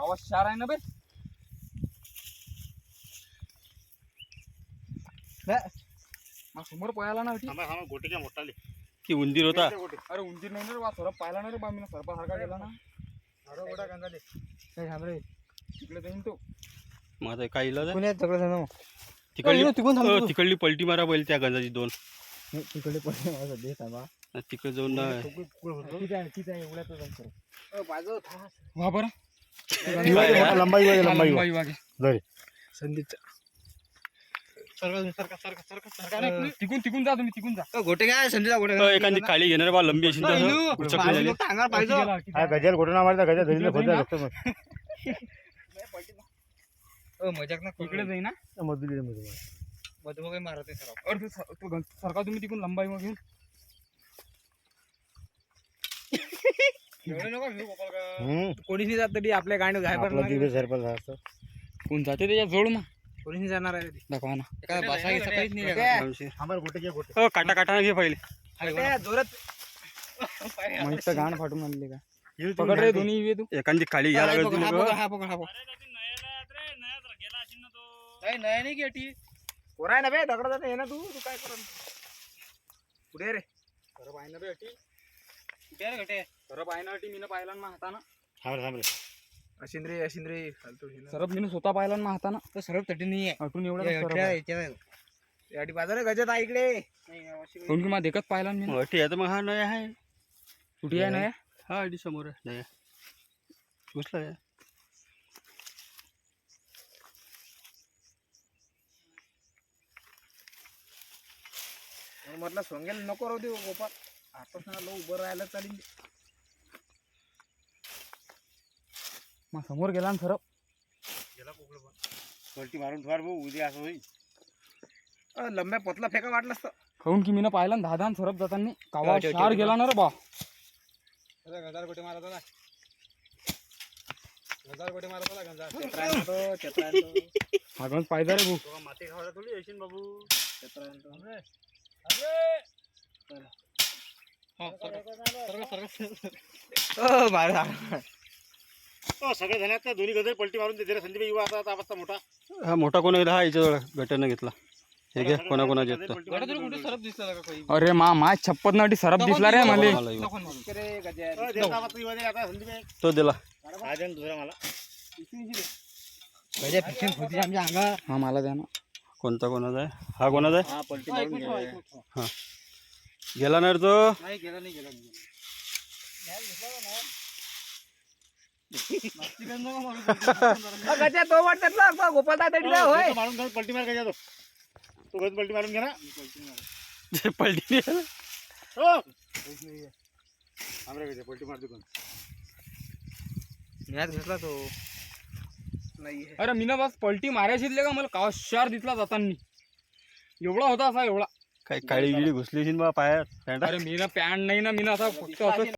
गावात शार आहे ना बे मग समोर पळाला ना होती. मोठाले ती उंदीर होता. अरे उंदीर नाही ना रे बा सरप पाहिला ना रे बा मी सरपा सारखा गेला ना. तिकडे जाईन तो. मग आता काय इलाज आहे? पुण्यात सगळं जण तिकडली अरे, तिकडून थांबतो अ, तू. तिकडली पलटी मारा बैल त्या गंजाची दोन. तिकडे माझा आहे बा आणि तिकडे जाऊन ना. किती आहे किती आहे एवढ्यातच अंतर वा बरं. काय? लंबाई वागे लंबाई लंबाई वागे संदीप तिकून तिकून जा तुम्ही तिकून जा. गोटे काय संदीपचा गोटे अ, एखादी काळी घेणार बा लंबी असेल तर उचकली झाली पाहिजे. हा मारता गजल धरीला इकडे खोदा जाईन. ओ, मजाक ना इकडे ना मध्ये काही मारत नाही सर अरे तो सरका तुम्ही तिकून लंबाई मग घेऊन कोणीच नाही जात तरी आपल्या गाणी घाय आपला दिवे सरपंच हा असतो. कोण जाते त्याच्या जोड मग. कोणीच नाही जाणार आहे. दाखवा ना. बसा सकाळीच नाही गोटे अ, काटा काटा घे पहिले. जोरात. मग घाण फाटून आणली का? येऊ पकड रे दोन्ही ये तू. एखादी काळी घ्या हा लागेल पकड, हा तुला हा हा. नाही, नाही, नाही गेटी. पोरं आहे ना बे दगड जाते ये ना तू. तू काय कर पुढे रे. खरं पाहिलं बे अटी रे गटे? खरं पाहिलं अटी मीनं पाहिला ना हातानं अशिंद्रे अशिंद्रे फालतू. सरप मीनं स्वतः पाहिला ना हातानं तो सरळ तटी नाही आहे अटून एवढं या सरप. याडी बाजार आहे गजत आहे इकडे काहून की मला देखत पाहिला मी मग ठीक आहे तर मग हा नया आहे कुठे आहे ना या? हा अडी समोर आहे नया घुसला आहे. मग म्हटलं सोंगेल नको राहू दे हो गोपाल आता लो उभं राहायला चालेल मग समोर गेला ना सरप पलटी मारून फार भाऊ उद्या असं होईल. अ, लंब्या पतला फेका वाटलं असतं. काहून की मीनं पाहिला ना दहा सरप जाताना. कावा ठेव, ठेव, ठेव. गेला ना रे बा. गंजार गोटे मारत ना गंजार गोटे मारत ना गंजार. हा गंज पाहिजे रे भाऊ. माती खावायला थोडी येशील बाबू. हो सगळे झाले. आता दोन्ही गजर पलटी मारून देते रे संदीप युवा आता आता अवस्था मोठा. हा मोठा कोणा हा याच्याजवळ गट्यानं घेतला. हे घे कोणा कोणाच्या अरे मा माय छप्पत नाटी सरप दिसला रे मला. हो, आहे. तो दिला. हा मला. हा द्या ना. कोणता कोणाचा आहे? हा कोणाचा आहे? हा. गेला ना रे तो. नाही गेला नाही गेला नाही. गजा तो वाटत गोपाल दादा हो, देतो मारून पलटी मार गजा तो. पलटी मारून घे ना. पलटी नाही. हो. गजा पलटी मार दे कोण मॅच घेतला तो. नाही अरे मीनं बस पलटी मारायची दिले का? मला कावा शार दिसला जाताना. एवढा होता असा एवढा. काय काळी गिळी घुसली असेल बा पायात. अरे मीनं पॅन्ट नाही ना मीनं असा फक्त असं